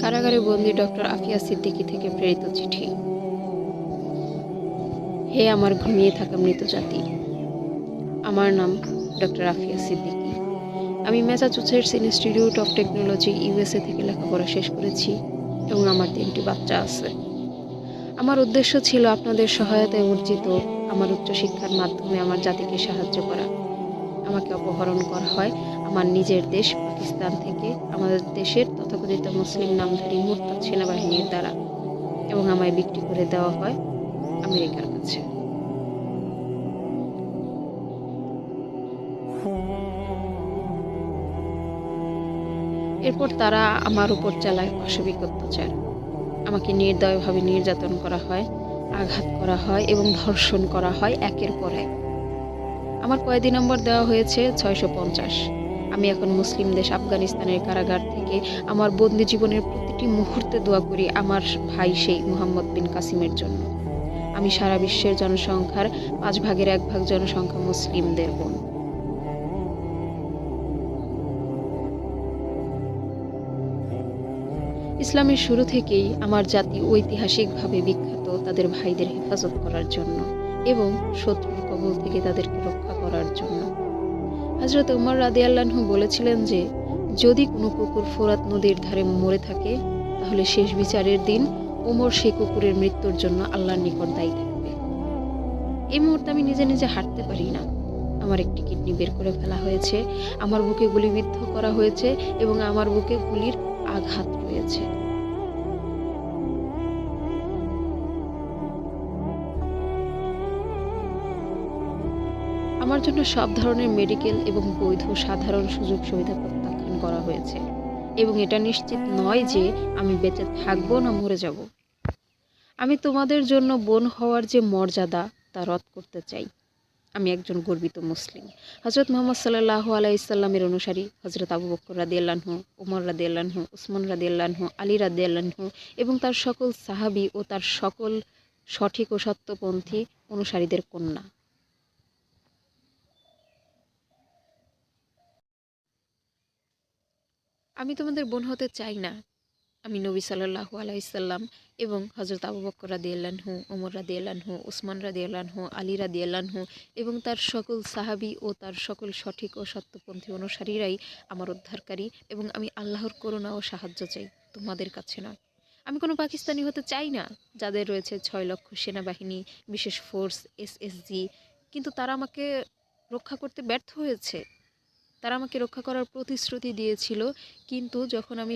কারাগারে বন্দী ডক্টর আফিয়া সিদ্দিকী থেকে প্রেরিত চিঠি। হে আমার ঘুমিয়ে থাকা মৃত জাতি, আমার নাম ডক্টর আফিয়া সিদ্দিকী। আমি Massachusetts Institute of Technology USA থেকে লেখাপড়া শেষ করেছি এবং আমার তিনটি বাচ্চা আছে। আমার উদ্দেশ্য ছিল আপনাদের সহায়তায় অর্জিত আমার উচ্চশিক্ষার মাধ্যমে আমার জাতিকে সাহায্য করা। আমাকে অপহরণ করা হয়। আমার নিজের দেশ পাকিস্তান থেকে আমাদের দেশের তথাকথিত মুসলিম নামধারী মোরতাদ সেনাবাহিনীর দ্বারা এবং আমায় বিক্রি করে দেওয়া হয় আমেরিকার কাছে। এরপর তারা আমার উপর চালায় পাশবিক অত্যাচার। আমাকে নির্দয়ভাবে নির্যাতন করা হয়, আঘাত করা হয় এবং ধর্ষণ করা হয় একের পর এক। আমার কয়েদি নম্বর দেওয়া হয়েছে ছয়শো পঞ্চাশ। আমি এখন মুসলিম দেশ আফগানিস্তানের কারাগার থেকে আমার বন্দি জীবনের প্রতিটি মুহূর্তে দোয়া করি আমার ভাই সেই মুহাম্মদ বিন কাসিমের জন্য। আমি সারা বিশ্বের জনসংখ্যার পাঁচ ভাগের এক ভাগ জনসংখ্যা মুসলিমদের বোন। ইসলামের শুরু থেকেই আমার জাতি ঐতিহাসিকভাবে বিখ্যাত তাদের ভাইদের হেফাজত করার জন্য। এবং শত্রুর কবল থেকে তাদেরকে রক্ষা করার জন্য। হজরত উমর রাদি আল্লাহু বলেছিলেন যে, যদি কোনো কুকুর ফোরাত নদীর ধারে মরে থাকে, তাহলে শেষ বিচারের দিন ওমর সেই কুকুরের মৃত্যুর জন্য আল্লাহর নিকট দায়ী থাকবে। এই মুহূর্তে আমি নিজে নিজে হাঁটতে পারি না। আমার একটি কিডনি বের করে ফেলা হয়েছে, আমার বুকে গুলিবিদ্ধ করা হয়েছে এবং আমার বুকে গুলির আঘাত রয়েছে। আমার জন্য সব ধরনের মেডিকেল এবং বৈধ সাধারণ সুযোগ সুবিধা প্রত্যাখ্যান করা হয়েছে। এবং এটা নিশ্চিত নয় যে আমি বেঁচে থাকব না মরে যাব। আমি তোমাদের জন্য বোন হওয়ার যে মর্যাদা, তা রদ করতে চাই। আমি একজন গর্বিত মুসলিম। হজরত মোহাম্মদ সাল্লাহ আলাইসাল্লামের অনুসারী হজরত আবু বকর রাদি আল্লাহু উমর রাদি আল্লাহু উসমান রাদি আল্লাহু আলী রাদি আল্লাহু এবং তার সকল সাহাবি ও তার সকল সঠিক ও সত্যপন্থী অনুসারীদের কন্যা। আমি তোমাদের বোন হতে চাই না। আমি নবী সাল্লাহু আলাইসাল্লাম এবং হজরত আবু বক্কর রাদি আল্লাহু ওমর রাদি আল্লাহু উসমান রাদি আল্লাহু আলী রাদি আল্লাহু এবং তার সকল সাহাবি ও তার সকল সঠিক ও সত্যপন্থী অনুসারীরাই আমার উদ্ধারকারী এবং আমি আল্লাহর করুণা ও সাহায্য চাই, তোমাদের কাছে নয়। আমি কোনো পাকিস্তানি হতে চাই না, যাদের রয়েছে ছয় লক্ষ সেনাবাহিনী, বিশেষ ফোর্স এসএসজি কিন্তু তারা আমাকে রক্ষা করতে ব্যর্থ হয়েছে। তারা আমাকে রক্ষা করার প্রতিশ্রুতি দিয়েছিল। কিন্তু যখন আমি